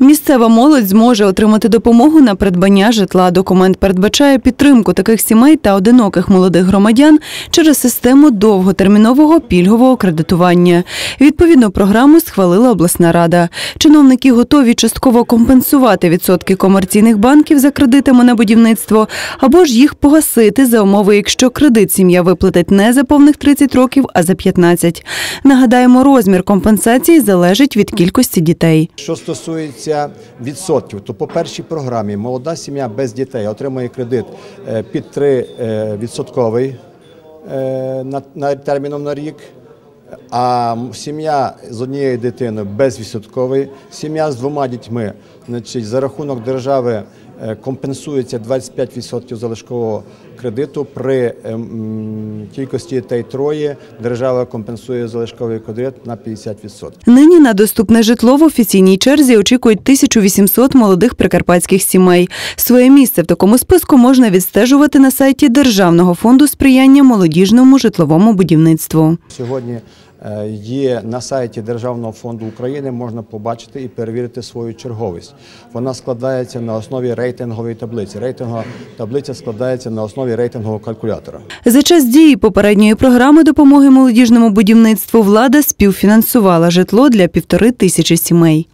Місцева молодь зможе отримати допомогу на придбання житла. Документ передбачає підтримку таких сімей та одиноких молодих громадян через систему довготермінового пільгового кредитування. Відповідну програму схвалила обласна рада. Чиновники готові частково компенсувати відсотки комерційних банків за кредитами на будівництво або ж їх погасити за умови, якщо кредит сім'я виплатить не за повних 30 років, а за 15. Нагадаємо, розмір компенсації залежить від кількості дітей. Що стосується відсотків, то по першій програмі молода сім'я без дітей отримує кредит е, під 3 е, відсотковий е, на, терміном на рік. А сім'я з однією дитиною безвідсотковий, сім'я з двома дітьми, значить, за рахунок держави компенсується 25% залишкового кредиту. При ем, кількості дітей троє держава компенсує залишковий кредит на 50%. Нині на доступне житло в офіційній черзі очікують 1800 молодих прикарпатських сімей. Своє місце в такому списку можна відстежувати на сайті Державного фонду сприяння молодіжному житловому будівництву. Сьогодні е, є на сайті Державного фонду України, можна побачити і перевірити свою черговість. Вона складається на основі рейтингової таблиці. Рейтингова таблиця складається на основі рейтингового калькулятора. За час дії попередньої програми допомоги молодіжному будівництву влада співфінансувала житло для півтори тисячі сімей.